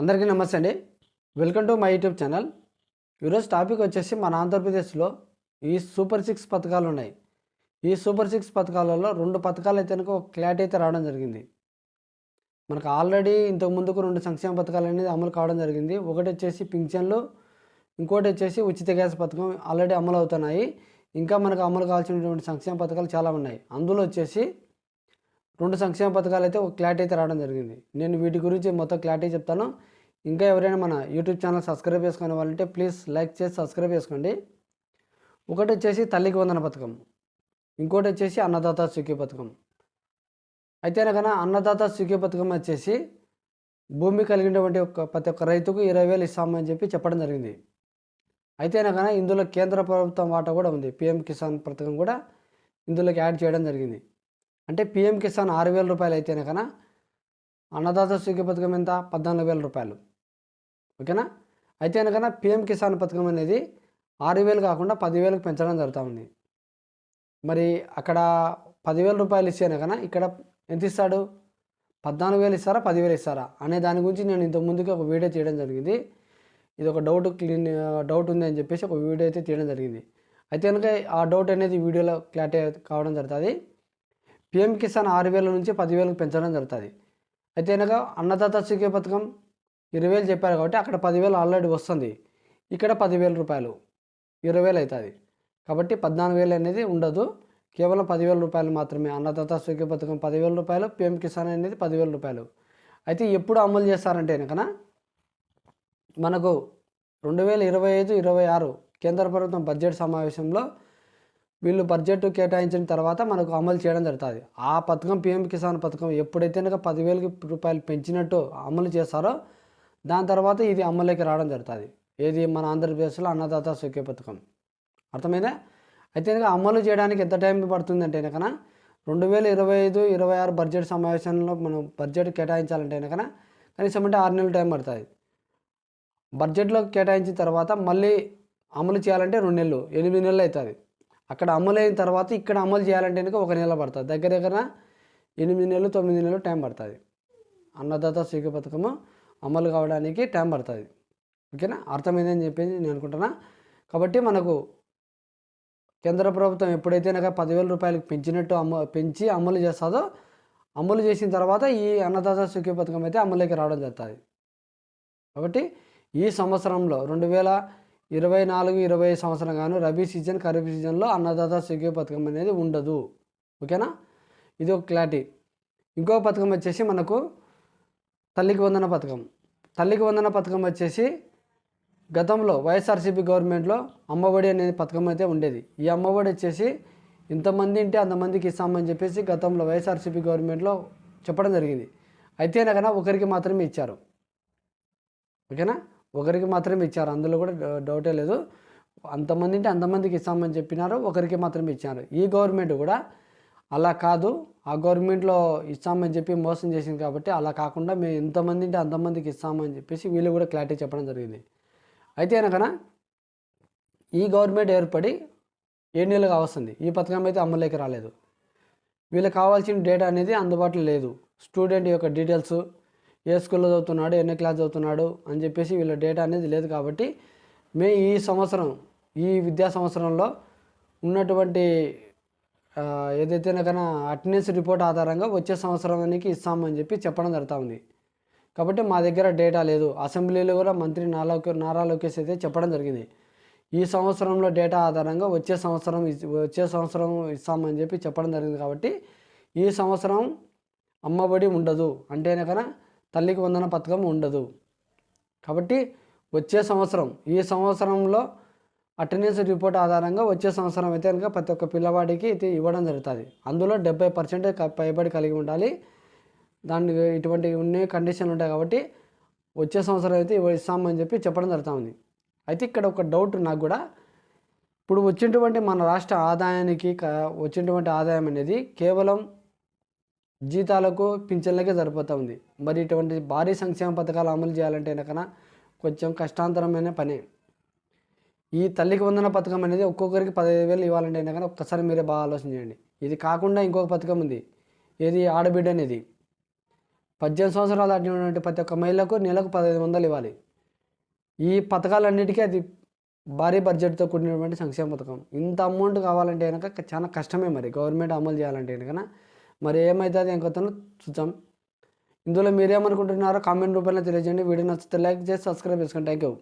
అందరికీ నమస్తే అండి. Welcome to my YouTube channel. ఈరోజు టాపిక్ వచ్చేసి మన ఆంధ్రప్రదేశ్లో ఈ సూపర్ సిక్స్ పథకాలు ఉన్నాయి. ఈ సూపర్ సిక్స్ పథకాలలో రెండు పథకాలు అయితే కనుక ఒక క్లారిటీ అయితే రావడం జరిగింది. మనకు ఆల్రెడీ ఇంతకు ముందుకు రెండు సంక్షేమ పథకాలు అనేది అమలు కావడం జరిగింది. ఒకటి వచ్చేసి పింఛన్లు ఇంకోటి వచ్చేసి ఉచిత గ్యాస్ పథకం ఆల్రెడీ అమలు అవుతున్నాయి. ఇంకా మనకు అమలు కావాల్సినటువంటి సంక్షేమ పథకాలు చాలా ఉన్నాయి. అందులో వచ్చేసి రెండు సంక్షేమ పథకాలు అయితే ఒక క్లారిటీ అయితే రావడం జరిగింది. నేను వీటి గురించి మొత్తం క్లారిటీ చెప్తాను. ఇంకా ఎవరైనా మన యూట్యూబ్ ఛానల్ సబ్స్క్రైబ్ చేసుకునే వాళ్ళంటే ప్లీజ్ లైక్ చేసి సబ్స్క్రైబ్ చేసుకోండి. ఒకటి వచ్చేసి తల్లికి వందన పథకం. ఇంకోటి వచ్చేసి అన్నదాత సుఖీ పథకం. అయితే కనుక అన్నదాత సుఖీ పథకం వచ్చేసి భూమి కలిగినటువంటి ఒక ప్రతి ఒక్క రైతుకు ఇరవై వేలు ఇస్తామని చెప్పి చెప్పడం జరిగింది. అయితే కనుక ఇందులో కేంద్ర ప్రభుత్వం వాటా కూడా ఉంది. పిఎం కిసాన్ పథకం కూడా ఇందులోకి యాడ్ చేయడం జరిగింది. అంటే పిఎం కిసాన్ ఆరు వేల రూపాయలు అయితేనే కన్నా అన్నదాత సుఖీ పథకం ఎంత? పద్నాలుగు వేల రూపాయలు. ఓకేనా? అయితే కనుక పిఎం కిసాన్ పథకం అనేది ఆరు వేలు కాకుండా పదివేలకు పెంచడం జరుగుతూ ఉంది. మరి అక్కడ పదివేల రూపాయలు ఇచ్చాను కన్నా ఇక్కడ ఎంత ఇస్తాడు? పద్నాలుగు వేలు ఇస్తారా? పదివేలు ఇస్తారా? అనే దాని గురించి నేను ఇంతకు ముందుకి ఒక వీడియో తీయడం జరిగింది. ఇది ఒక డౌట్ క్లీన్ డౌట్ ఉంది అని చెప్పేసి ఒక వీడియో అయితే తీయడం జరిగింది. అయితే కనుక ఆ డౌట్ అనేది వీడియోలో క్లారిటీ కావడం జరుగుతుంది. పిఎం కిసాన్ ఆరు వేల నుంచి పదివేలకు పెంచడం జరుగుతుంది. అయితే కనుక అన్నదాత సుఖీ పథకం ఇరవై వేలు చెప్పారు కాబట్టి అక్కడ పదివేలు ఆల్రెడీ వస్తుంది. ఇక్కడ పదివేల రూపాయలు ఇరవై వేలు అవుతుంది. కాబట్టి పద్నాలుగు వేలు అనేది ఉండదు. కేవలం పదివేల రూపాయలు మాత్రమే. అన్నదాత సుఖీ పథకం పదివేల రూపాయలు పిఎం కిసాన్ అనేది పదివేల రూపాయలు. అయితే ఎప్పుడు అమలు చేస్తారంటే కనుక మనకు రెండు వేల ఇరవై ఐదు ఇరవై ఆరు కేంద్ర ప్రభుత్వం బడ్జెట్ సమావేశంలో వీళ్ళు బడ్జెట్ కేటాయించిన తర్వాత మనకు అమలు చేయడం జరుగుతుంది. ఆ పథకం పిఎం కిసాన్ పథకం ఎప్పుడైతే కనుక పదివేల రూపాయలు పెంచినట్టు అమలు చేస్తారో దాని తర్వాత ఇది అమలులోకి రావడం జరుగుతుంది. ఏది మన ఆంధ్రప్రదేశ్లో అన్నదాత సుఖ్య పథకం. అర్థమైందా? అయితే కనుక అమలు చేయడానికి ఎంత టైం పడుతుంది అంటే కనుక రెండు వేల ఇరవై ఐదు ఇరవై ఆరు బడ్జెట్ సమావేశంలో మనం బడ్జెట్ కేటాయించాలంటే కనుక కనీసం అంటే ఆరు నెలలు టైం పడుతుంది. బడ్జెట్లో కేటాయించిన తర్వాత మళ్ళీ అమలు చేయాలంటే రెండు నెలలు ఎనిమిది నెలలు అవుతుంది. అక్కడ అమలు అయిన తర్వాత ఇక్కడ అమలు చేయాలంటే కనుక ఒక నెల పడుతుంది. దగ్గర దగ్గర ఎనిమిది నెలలు తొమ్మిది నెలలు టైం పడుతుంది. అన్నదాత స్వీక పథకము అమలు కావడానికి టైం పడుతుంది. ఓకేనా? అర్థమైందని చెప్పేసి నేను అనుకుంటున్నా. కాబట్టి మనకు కేంద్ర ప్రభుత్వం ఎప్పుడైతే నాకు పదివేల రూపాయలకు పెంచినట్టు అమ్మ పెంచి అమలు చేస్తుందో అమలు చేసిన తర్వాత ఈ అన్నదాత సుఖీ పథకం అయితే అమలుకి రావడం జరుగుతుంది. కాబట్టి ఈ సంవత్సరంలో రెండు వేల ఇరవై నాలుగు ఇరవై సంవత్సరం గాను రబీ సీజన్ ఖరీఫ్ సీజన్లో అన్నదాత సుఖీ పథకం అనేది ఉండదు. ఓకేనా? ఇది ఒక క్లారిటీ. ఇంకో పథకం వచ్చేసి మనకు తల్లికి వందన పథకం. తల్లికి వందన పథకం వచ్చేసి గతంలో వైఎస్ఆర్సీపీ గవర్నమెంట్లో అమ్మఒడి అనే పథకం అయితే ఉండేది. ఈ అమ్మఒడి వచ్చేసి ఇంతమంది ఉంటే అంతమందికి ఇస్తామని చెప్పేసి గతంలో వైఎస్ఆర్సీపీ గవర్నమెంట్లో చెప్పడం జరిగింది. అయితే కన్నా ఒకరికి మాత్రమే ఇచ్చారు. ఓకేనా? ఒకరికి మాత్రమే ఇచ్చారు. అందులో కూడా డౌటే లేదు. అంతమంది అంటే అంతమందికి ఇస్తామని చెప్పినారు. ఒకరికి మాత్రమే ఇచ్చారు. ఈ గవర్నమెంట్ కూడా అలా కాదు. ఆ గవర్నమెంట్లో ఇస్తామని చెప్పి మోసం చేసింది కాబట్టి అలా కాకుండా మేము ఎంతమంది అంటే అంతమందికి ఇస్తామని చెప్పేసి వీళ్ళు కూడా క్లారిటీ చెప్పడం జరిగింది. అయితే కనుక ఈ గవర్నమెంట్ ఏర్పడి ఏడు నెలలుగా వస్తుంది ఈ పథకం అయితే అమలులోకి రాలేదు. వీళ్ళకి కావాల్సిన డేటా అనేది అందుబాటులో లేదు. స్టూడెంట్ యొక్క డీటెయిల్స్ ఏ స్కూల్లో చదువుతున్నాడు ఎన్ని క్లాస్ చదువుతున్నాడు అని చెప్పేసి వీళ్ళ డేటా అనేది లేదు కాబట్టి మే ఈ సంవత్సరం ఈ విద్యా సంవత్సరంలో ఉన్నటువంటి ఏదైతే కన్నా అటెండెన్స్ రిపోర్ట్ ఆధారంగా వచ్చే సంవత్సరానికి ఇస్తామని చెప్పి చెప్పడం జరుగుతూ ఉంది. కాబట్టి మా దగ్గర డేటా లేదు. అసెంబ్లీలో కూడా మంత్రి నారా నారా లోకేష్ అయితే చెప్పడం జరిగింది. ఈ సంవత్సరంలో డేటా ఆధారంగా వచ్చే సంవత్సరం వచ్చే సంవత్సరం ఇస్తామని చెప్పి చెప్పడం జరిగింది కాబట్టి ఈ సంవత్సరం అమ్మబడి ఉండదు. అంటేనే కన్నా తల్లికి వందన పథకం ఉండదు. కాబట్టి వచ్చే సంవత్సరం ఈ సంవత్సరంలో అటెండెన్స్ రిపోర్ట్ ఆధారంగా వచ్చే సంవత్సరం అయితే కనుక ప్రతి ఒక్క పిల్లవాడికి ఇది ఇవ్వడం జరుగుతుంది. అందులో డెబ్బై పర్సెంట్ పైబడి కలిగి ఉండాలి. దాన్ని ఇటువంటి ఉన్న కండిషన్లు ఉంటాయి కాబట్టి వచ్చే సంవత్సరం అయితే ఇస్తామని చెప్పి చెప్పడం జరుగుతుంది. అయితే ఇక్కడ ఒక డౌట్ నాకు కూడా ఇప్పుడు వచ్చినటువంటి మన రాష్ట్ర ఆదాయానికి క- వచ్చినటువంటి ఆదాయం అనేది కేవలం జీతాలకు పింఛన్లకే సరిపోతూ ఉంది. మరి ఇటువంటి భారీ సంక్షేమ పథకాలు అమలు చేయాలంటే కనుక కొంచెం కష్టాంతరమైన పనే. ఈ తల్లికి వందన పథకం అనేది ఒక్కొక్కరికి పదిహేను వేలు ఇవ్వాలంటే కనుక ఒక్కసారి మీరే బాగా ఆలోచన చేయండి. ఇది కాకుండా ఇంకొక పథకం ఉంది. ఏది? ఆడబిడ్డ అనేది. పద్దెనిమిది సంవత్సరాలు దాటినటువంటి ప్రతి ఒక్క మహిళకు నెలకు పదహైదు వందలు ఇవ్వాలి. ఈ పథకాలన్నిటికీ అది భారీ బడ్జెట్తో కూడినటువంటి సంక్షేమ పథకం. ఇంత అమౌంట్ కావాలంటే కనుక చాలా కష్టమే మరి. గవర్నమెంట్ అమలు చేయాలంటే కనుక మరి ఏమవుతుంది ఇంకొతను చూద్దాం. ఇందులో మీరేమనుకుంటున్నారో కామెంట్ రూపంలో తెలియజేయండి. వీడియో నచ్చితే లైక్ చేసి సబ్స్క్రైబ్ చేసుకోండి థ్యాంక్ యూ